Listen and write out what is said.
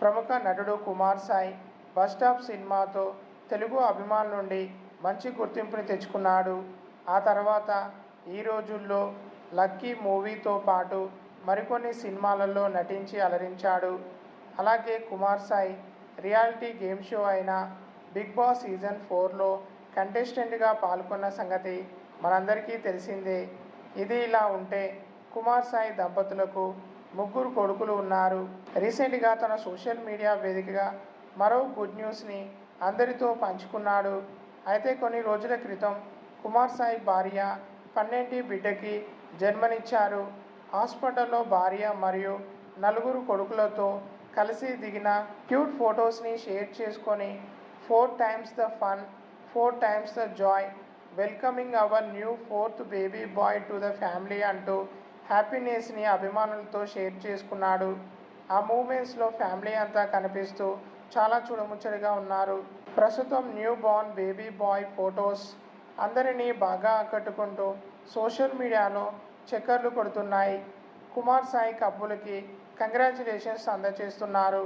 ప్రముఖ నటుడు కుమార్ సాయి బస్టాప్ సినిమాతో తెలుగు అభిమానుల నుండి మంచి గుర్తింపుని తెచ్చుకున్నాడు. ఆ తర్వాత ఈ రోజుల్లో లక్కీ మూవీతో పాటు మరికొన్ని సినిమాలలో నటించి అలరించాడు. అలాగే Kumar Sai reality game show అయిన బిగ్ బాస్ సీజన్ ఫోర్లో కంటెస్టెంట్గా పాల్గొన్న సంగతి మనందరికీ తెలిసిందే. ఇది ఇలా ఉంటే కుమార్ సాయి దంపతులకు ముగ్గురు కొడుకులు ఉన్నారు. రీసెంట్గా తన సోషల్ మీడియా వేదికగా మరో గుడ్ న్యూస్ని అందరితో పంచుకున్నాడు. అయితే కొన్ని రోజుల క్రితం కుమార్ సాయి భార్య పన్నెంటి బిడ్డకి జన్మనిచ్చారు. హాస్పిటల్లో భార్య మరియు నలుగురు కొడుకులతో కలిసి దిగిన క్యూట్ ఫొటోస్ని షేర్ చేసుకొని four times the fun four times the joy welcoming our new fourth baby boy to the family అంటూ హ్యాపీనెస్ని అభిమానులతో షేర్ చేసుకున్నాడు. ఆ మూమెంట్స్లో ఫ్యామిలీ అంతా కనిపిస్తూ చాలా చూడముచ్చడిగా ఉన్నారు. ప్రస్తుతం newborn baby boy photos అందరినీ బాగా ఆకట్టుకుంటూ సోషల్ మీడియాలో చక్కర్లు కొడుతున్నాయి. కుమార్ సాయి కప్పులకి కంగ్రాచులేషన్స్ అందజేస్తున్నారు